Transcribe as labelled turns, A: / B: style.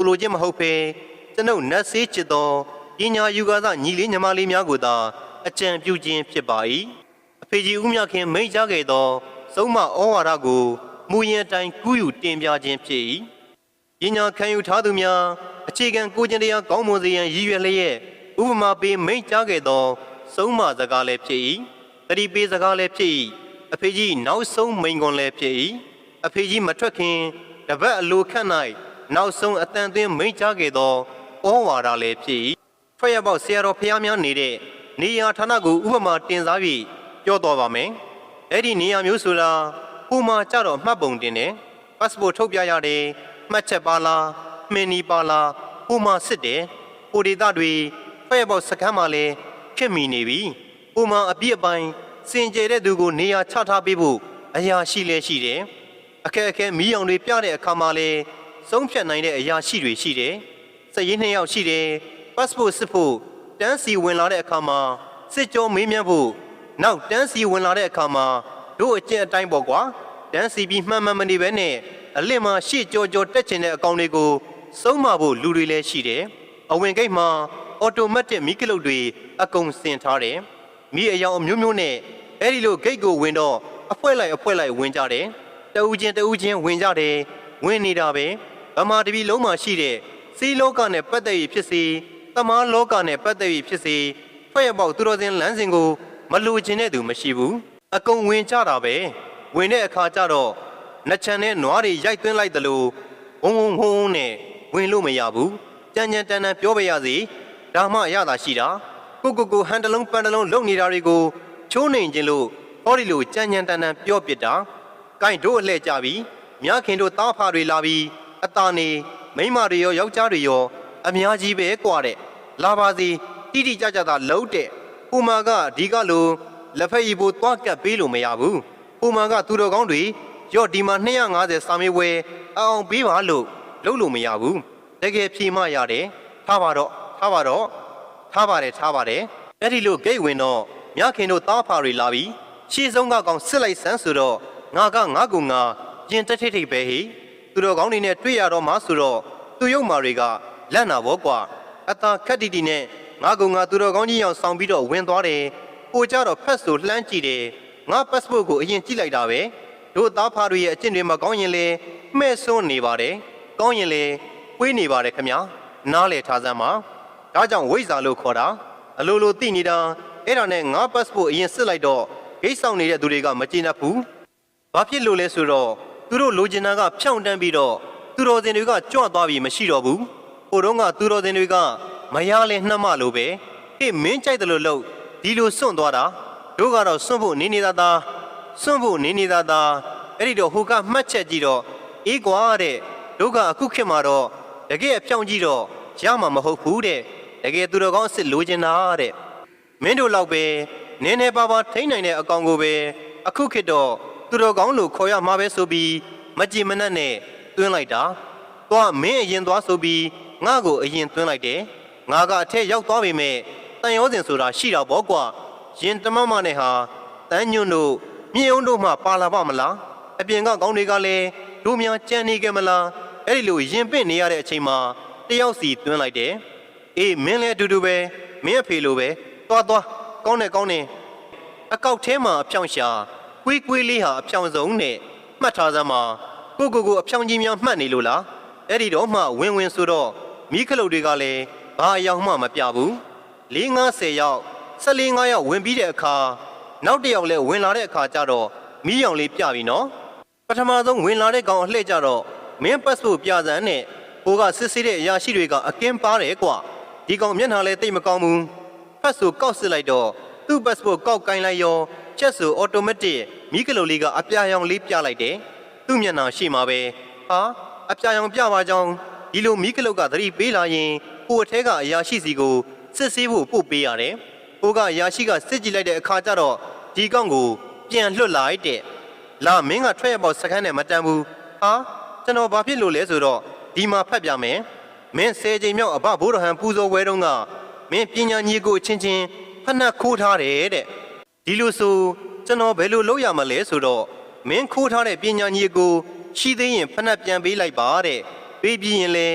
A: ဆိုလိုခြင်းမဟုတ်ပေကျွန်ုပ်နတ်ဆေးချစ်သောပညာယူကာသညီလေးညီမလေးများကိုသာအကြံပြုခြင်းဖြစ်ပါ၏အဖေကြီးဦးမြခင်မိန့်ကြားခဲ့သောသုံးမဩဝါဒကိုမူရင်အတိုင်းကူးယူတင်ပြခြင်းဖြစ်၏ပညာခံယူထားသူများအခြေခံကိုကျင်တရားကောင်းမွန်စေရန်ရည်ရွယ်လျက်ဥပမာပေးမိန့်ကြားခဲ့သောသုံးမစကားလည်းဖြစ်၏တတိပေးစကားလည်းဖြစ်၏အဖေကြီးနောက်ဆုံးမိန့်ခွန်းလည်းဖြစ်၏အဖေကြီးမထွက်ခင်တပတ်အလိုခန့်၌ နောက်ဆုံးအတန်သွင်းမိန့်ကြားခဲ့သောဩဝါဒလည်းဖြစ်၏ထွက်ရပေါက်ဆရာတော်ဖျားများနေတဲ့နေရာဌာနကိုဥပမာတင်စားပြီးပြောတော်ပါမယ်အဲ့ဒီနေရာမျိုးဆိုတာဟိုမှာကြတော့မှတ်ပုံတင်တယ်ပတ်စပို့ထုတ်ပြရတယ်မှတ်ချက်ပါလားမှင်နီပါလားဟိုမှာစစ်တယ်ဟိုဒေသတွေထွက်ရပေါက်စကမ်းမှာလည်းခက်မီနေပြီဟိုမှာအပြစ်အပိုင်းစင်ကြယ်တဲ့သူကိုနေရာချထားပေးဖို့အရာရှိလဲရှိတယ်အခက်အခဲမီးအောင်တွေပြတဲ့အခါမှာလဲ ဆုံးဖြတ်နိုင်တဲ့အရာရှိတွေရှိတယ်။စက်ရေးနှစ်ယောက်ရှိတယ်။ပတ်စပို့စစ်ဖို့တန်းစီဝင်လာတဲ့အခါမှာစစ်ကြောမေးမြန်းဖို့နောက်တန်းစီဝင်လာတဲ့အခါမှာတို့အကျင့်အတိုင်းပေါ့ကွာ။တန်းစီပြီးမှန်မှန်မနေပဲနဲ့အလစ်မှာရှေ့ကြောကြောတက်ချင်တဲ့အကောင်တွေကိုစုံးမဖို့လူတွေလည်းရှိတယ်။အဝင်ဂိတ်မှာအော်တိုမက်တစ်မီးကလုတ်တွေအကုန်စင်ထားတယ်။မီးအယောင်အမျိုးမျိုးနဲ့အဲ့ဒီလိုဂိတ်ကိုဝင်တော့အဖွဲလိုက်အဖွဲလိုက်ဝင်ကြတယ်။တဦးချင်းတဦးချင်းဝင်ကြတယ်ဝင်နေတာပဲ ဗမာတပီလုံးမှာရှိတဲ့စီးလောကနဲ့ပတ်သက်ရဖြစ်စေတမားလောကနဲ့ပတ်သက်ရဖြစ်စေဖွဲ့ရပေါက်သူတော်စင်လမ်းစဉ်ကိုမလူချင်တဲ့သူမရှိဘူးအကုန်ဝင်ကြတာပဲဝင်တဲ့အခါကျတော့နှစ်ချံနဲ့နွားတွေရိုက်သွင်းလိုက်သလိုဝုံဝုံဝုံဝုံနဲ့ဝင်လို့မရဘူးကြမ်းကြမ်းတန်တန်ပြောပါရစေဒါမှရတာရှိတာကိုကိုကိုဟန်တလုံးပန်တလုံးလုံနေတာတွေကိုချိုးနေခြင်းလို့ဟောဒီလိုကြမ်းကြမ်းတန်တန်ပြောပြစ်တာကိုင်းတို့အလှဲ့ကြပြီမြခင်တို့သားဖာတွေလာပြီး အตาနေမိန်းမတွေရောယောက်ျားတွေရောအများကြီးပဲกว่าတဲ့လာပါစီတိတိကျကျသာလုံးတဲ့ဥမာကဒီကလိုလက်ဖက်ရည်ပိုသွားကပ်ပေးလို့မရဘူးဥမာကသူတော်ကောင်းတွေရော့ဒီမှာ250စာမေးဝဲအောင်ပေးပါလို့လုပ်လို့မရဘူးတကယ်ဖြေမှရတယ်ထားပါတော့ထားပါတော့ထားပါတယ်ထားပါတယ်အဲ့ဒီလိုဂိတ်ဝင်တော့မြခင်တို့သားဖာတွေလာပြီးရှေ့ဆုံးကကောင်စစ်လိုက်စမ်းဆိုတော့ ငါကငါကူငါရင်တက်ထိတ်ထိတ်ပဲဟိ သူတော်ကောင်းတွေနဲ့တွေ့ရတော့မှဆိုတော့သူယုံမာတွေကလက်နာဘောကွာအသာခက်တီတီနဲ့ငါကူငါသူတော်ကောင်းကြီးအောင်ဆောင်ပြီးတော့ဝင်သွားတယ်ပိုကြတော့ဖက်ဆိုလှမ်းကြည့်တယ်ငါပတ်စပို့ကိုအရင်ကြည့်လိုက်တာပဲတို့သားဖားတွေရဲ့အကျင့်တွေမကောင်းရင်လေမှဲ့စွန်းနေပါတယ်ကောင်းရင်လေဝေးနေပါတယ်ခမညာနားလေထားစမ်းပါဒါကြောင့်ဝိဇ္ဇာလို့ခေါ်တာအလိုလိုသိနေတာအဲ့ဒါနဲ့ငါပတ်စပို့အရင်စစ်လိုက်တော့ဂိတ်ဆောင်နေတဲ့သူတွေကမကျေနပ်ဘူးဘာဖြစ်လို့လဲဆိုတော့ သူတို့လိုချင်တာကဖြောင့်တန်းပြီးတော့သူတော်စင်တွေကကြွသွားပြီးမရှိတော့ဘူး။ဟိုတုန်းကသူတော်စင်တွေကမရလဲနှမ်းမလို့ပဲဟေ့မင်းကြိုက်တယ်လို့လို့ဒီလိုစွန့်သွားတာတို့ကတော့စွန့်ဖို့နေနေသာသာစွန့်ဖို့နေနေသာသာအဲ့ဒီတော့ဟိုကမှတ်ချက်ကြည့်တော့အေးကွာတဲ့တို့ကအခုခေတ်မှာတော့တကယ်အဖြောင့်ကြည့်တော့ရမှာမဟုတ်ဘူးတဲ့တကယ်သူတော်ကောင်းအစ်စ်လိုချင်တာတဲ့မင်းတို့လောက်ပဲနင်းနေပါပါထိန်းနိုင်တဲ့အကောင်ကိုပဲအခုခေတ်တော့ သူတော်ကောင်းလို့ခေါ်ရမှာပဲဆိုပြီးမကြည်မနှက်နဲ့တွင်းလိုက်တာ။သွားမင်းအရင်သွားဆိုပြီးငါ့ကိုအရင်တွင်းလိုက်တယ်။ငါကအထက်ရောက်သွားပြီမဲ့တန်ရောစင်ဆိုတာရှိတာပေါ့ကွာ။ရင်တမမနဲ့ဟာတန်းညွန့်တို့မြေအောင်တို့မှပါလာပါမလား။အပြင်ကကောင်းတွေကလည်းတို့များကြံနေကြမလား။အဲ့ဒီလိုရင်ပင့်နေရတဲ့အချိန်မှာတယောက်စီတွင်းလိုက်တယ်။အေးမင်းလည်းအတူတူပဲမင်းအဖေလိုပဲသွားသွားကောင်းတယ်ကောင်းတယ်အကောက်ထဲမှာအဖြောင့်ရှာ ကွေးကွေးလေးဟာအဖြောင့်ဆုံးနဲ့မှတ်ထားစမ်းမှာကိုကိုကိုအဖြောင့်ကြီးများမှတ်နေလို့လားအဲ့ဒီတော့မှဝင်းဝင်းဆိုတော့မိခလုတ်တွေကလည်းဘာအယောင်မှမပြဘူး၄50ယောက်14 5ယောက်ဝင်ပြီးတဲ့အခါနောက်တစ်ယောက်လည်းဝင်လာတဲ့အခါကျတော့မိယောင်လေးပြပြီနော်ပထမဆုံးဝင်လာတဲ့ကောင်အလှည့်ကြတော့မင်းပတ်စပို့ပြစမ်းနဲ့ဟိုကစစ်ဆေးတဲ့အရာရှိတွေကအကင်းပါတယ်ကွာဒီကောင်မျက်နှာလည်းတိတ်မကောင်းဘူးဖတ်ဆိုကောက်စစ်လိုက်တော့သူ့ပတ်စပို့ကောက်ကင်လိုက်ရောချက်ဆိုအော်တို မက်တစ်မိကလိုလေးကအပြာရောင်လေးပြလိုက်တယ်သူ့မျက်နှာရှိမှာပဲဟာအပြာရောင်ပြပါကြောင်းဒီလိုမိကလုတ်ကသတိပေးလာရင်ဟိုအထဲကအရာရှိစီကိုစစ်ဆေးဖို့ပို့ပေးရတယ်ဟိုကအရာရှိကစစ်ကြည့်လိုက်တဲ့အခါကျတော့ဒီကောင်ကိုပြန်လွတ်လိုက်တဲ့လာမင်းကထွက်ရပေါက်စကန်းနဲ့မတန်ဘူးဟာကျွန်တော်ဘာဖြစ်လို့လဲဆိုတော့ဒီမှာဖတ်ပြမယ်မင်းဆယ်ချိန်မြောက်အဘဘိုးတော်ဟန်ပူဇော်ဝဲတုန်းကမင်းပညာညီကိုအချင်းချင်းဖက်နှက်ခိုးထားတယ်တဲ့ဒီလိုဆို ကျွန်တော်ဘယ်လိုလုပ်ရမလဲဆိုတော့မင်းခိုးထားတဲ့ပညာညီကိုရှိသေးရင်ဖက်နှက်ပြန်ပေးလိုက်ပါတဲ့ပေးပြီးရင်လဲ